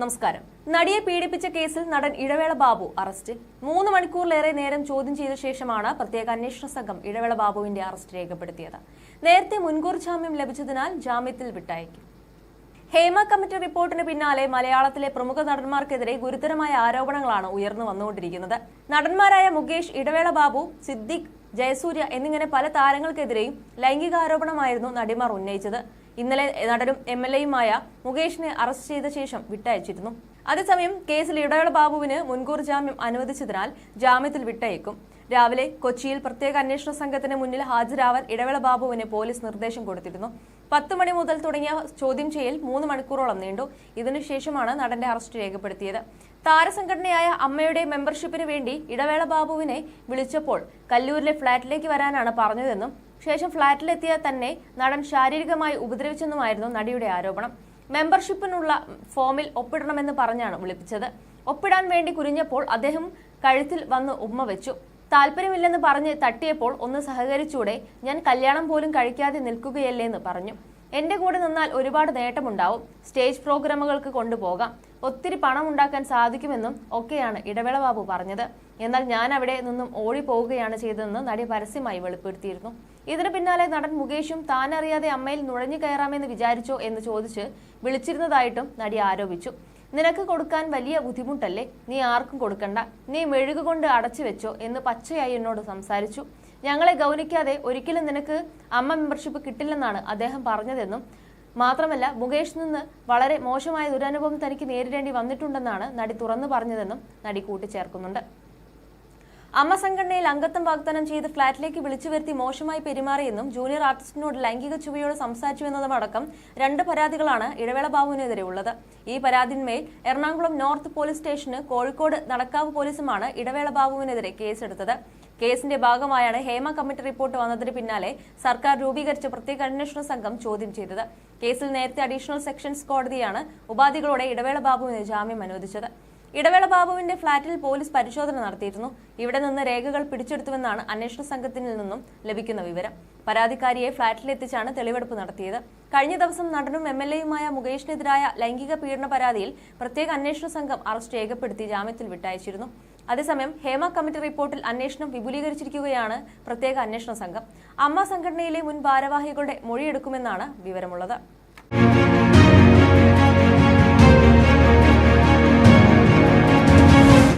നമസ്കാരം. നടിയെ പീഡിപ്പിച്ച കേസിൽ നടൻ ഇടവേള ബാബു അറസ്റ്റ്. മൂന്ന് മണിക്കൂറിലേറെ നേരം ചോദ്യം ചെയ്ത ശേഷമാണ് പ്രത്യേക അന്വേഷണ സംഘം ഇടവേള ബാബുവിന്റെ അറസ്റ്റ് രേഖപ്പെടുത്തിയത്. നേരത്തെ മുൻകൂർ ജാമ്യം ലഭിച്ചതിനാൽ ജാമ്യത്തിൽ വിട്ടയക്കും. ഹേമ കമ്മിറ്റി റിപ്പോർട്ടിന് പിന്നാലെ മലയാളത്തിലെ പ്രമുഖ നടന്മാർക്കെതിരെ ഗുരുതരമായ ആരോപണങ്ങളാണ് ഉയർന്നു വന്നുകൊണ്ടിരിക്കുന്നത്. നടന്മാരായ മുകേഷ് ഇടവേള ബാബു സിദ്ദിഖ് ജയസൂര്യ എന്നിങ്ങനെ പല താരങ്ങൾക്കെതിരെയും ലൈംഗികാരോപണമായിരുന്നു നടിമാർ ഉന്നയിച്ചത്. ഇന്നലെ നടനും എം എൽ എയുമായ മുകേഷിനെ അറസ്റ്റ് ചെയ്ത ശേഷം വിട്ടയച്ചിരുന്നു. അതേസമയം കേസിൽ ഇടവേള ബാബുവിന് മുൻകൂർ ജാമ്യം അനുവദിച്ചതിനാൽ ജാമ്യത്തിൽ വിട്ടയക്കും. രാവിലെ കൊച്ചിയിൽ പ്രത്യേക അന്വേഷണ സംഘത്തിന് മുന്നിൽ ഹാജരാവാൻ ഇടവേള ബാബുവിന് പോലീസ് നിർദ്ദേശം കൊടുത്തിരുന്നു. പത്ത് മണി മുതൽ തുടങ്ങിയ ചോദ്യം ചെയ്യൽ മൂന്ന് മണിക്കൂറോളം നീണ്ടു. ഇതിനുശേഷമാണ് നടന്റെ അറസ്റ്റ് രേഖപ്പെടുത്തിയത്. താരസംഘടനയായ അമ്മയുടെ മെമ്പർഷിപ്പിന് വേണ്ടി ഇടവേള ബാബുവിനെ വിളിച്ചപ്പോൾ കല്ലൂരിലെ ഫ്ളാറ്റിലേക്ക് വരാനാണ് പറഞ്ഞതെന്നും ശേഷം ഫ്ളാറ്റിലെത്തിയ തന്നെ നടൻ ശാരീരികമായി ഉപദ്രവിച്ചെന്നുമായിരുന്നു നടിയുടെ ആരോപണം. മെമ്പർഷിപ്പിനുള്ള ഫോമിൽ ഒപ്പിടണമെന്ന് പറഞ്ഞാണ് വിളിപ്പിച്ചത്. ഒപ്പിടാൻ വേണ്ടി കുരിഞ്ഞപ്പോൾ അദ്ദേഹം കഴുത്തിൽ വന്ന് ഉമ്മ വെച്ചു. താല്പര്യമില്ലെന്ന് പറഞ്ഞ് തട്ടിയപ്പോൾ ഒന്ന് സഹകരിച്ചൂടെ ഞാൻ കല്യാണം പോലും കഴിക്കാതെ നിൽക്കുകയല്ലേ എന്ന് പറഞ്ഞു. എന്റെ കൂടെ നിന്നാൽ ഒരുപാട് നേട്ടമുണ്ടാവും. സ്റ്റേജ് പ്രോഗ്രാമുകൾക്ക് കൊണ്ടുപോകാം. ഒത്തിരി പണം ഉണ്ടാക്കാൻ സാധിക്കുമെന്നും ഒക്കെയാണ് ഇടവേള ബാബു പറഞ്ഞത്. എന്നാൽ ഞാൻ അവിടെ നിന്നും ഓടിപ്പോവുകയാണ് ചെയ്തതെന്ന് നടി പരസ്യമായി വെളിപ്പെടുത്തിയിരുന്നു. ഇതിന് പിന്നാലെ നടൻ മുകേഷും താനറിയാതെ അമ്മയിൽ നുഴഞ്ഞു കയറാമെന്ന് വിചാരിച്ചോ എന്ന് ചോദിച്ച് വിളിച്ചിരുന്നതായിട്ടും നടി ആരോപിച്ചു. നിനക്ക് കൊടുക്കാൻ വലിയ ബുദ്ധിമുട്ടല്ലേ? നീ ആർക്കും കൊടുക്കണ്ട. നീ മെഴുകുകൊണ്ട് അടച്ചു വെച്ചോ എന്ന് പച്ചയായി എന്നോട് സംസാരിച്ചു. ഞങ്ങളെ ഗൗനിക്കാതെ ഒരിക്കലും നിനക്ക് അമ്മ മെമ്പർഷിപ്പ് കിട്ടില്ലെന്നാണ് അദ്ദേഹം പറഞ്ഞതെന്നും മാത്രമല്ല മുകേഷ് നിന്ന് വളരെ മോശമായ ദുരനുഭവം തനിക്ക് നേരിടേണ്ടി വന്നിട്ടുണ്ടെന്നാണ് നടി തുറന്നു പറഞ്ഞതെന്നും നടി കൂട്ടിച്ചേർക്കുന്നുണ്ട്. അമ്മ സംഘടനയിൽ അംഗത്വം വാഗ്ദാനം ചെയ്ത് ഫ്ളാറ്റിലേക്ക് വിളിച്ചു വരുത്തി മോശമായി പെരുമാറിയെന്നും ജൂനിയർ ആർട്ടിസ്റ്റിനോട് ലൈംഗിക ചുവയോട് സംസാരിച്ചുവെന്നതുമടക്കം രണ്ട് പരാതികളാണ് ഇടവേള ബാബുവിനെതിരെ ഉള്ളത്. ഈ പരാതിന്മേൽ എറണാകുളം നോർത്ത് പോലീസ് സ്റ്റേഷന് കോഴിക്കോട് നടക്കാവ് പോലീസുമാണ് ഇടവേള ബാബുവിനെതിരെ കേസെടുത്തത്. കേസിന്റെ ഭാഗമായാണ് ഹേമ കമ്മിറ്റി റിപ്പോർട്ട് വന്നതിന് പിന്നാലെ സർക്കാർ രൂപീകരിച്ച പ്രത്യേക അന്വേഷണ സംഘം ചോദ്യം ചെയ്തത്. കേസിൽ നേരത്തെ അഡീഷണൽ സെക്ഷൻസ് കോടതിയാണ് ഉപാധികളോടെ ഇടവേള ബാബുവിന് ജാമ്യം അനുവദിച്ചത്. ഇടവേള ബാബുവിന്റെ ഫ്ളാറ്റിൽ പോലീസ് പരിശോധന നടത്തിയിരുന്നു. ഇവിടെ നിന്ന് രേഖകൾ പിടിച്ചെടുത്തുവെന്നാണ് അന്വേഷണ സംഘത്തിൽ നിന്നും ലഭിക്കുന്ന വിവരം. പരാതിക്കാരിയെ ഫ്ളാറ്റിലെത്തിച്ചാണ് തെളിവെടുപ്പ് നടത്തിയത്. കഴിഞ്ഞ ദിവസം നടനും എം എൽ എയുമായ മുകേഷിനെതിരായ ലൈംഗിക പീഡന പരാതിയിൽ പ്രത്യേക അന്വേഷണ സംഘം അറസ്റ്റ് രേഖപ്പെടുത്തി ജാമ്യത്തിൽ വിട്ടയച്ചിരുന്നു. അതേസമയം ഹേമ കമ്മിറ്റി റിപ്പോർട്ടിൽ അന്വേഷണം വിപുലീകരിച്ചിരിക്കുകയാണ് പ്രത്യേക അന്വേഷണ സംഘം. അമ്മ സംഘടനയിലെ മുൻ ഭാരവാഹികളുടെ മൊഴിയെടുക്കുമെന്നാണ് വിവരമുള്ളത്.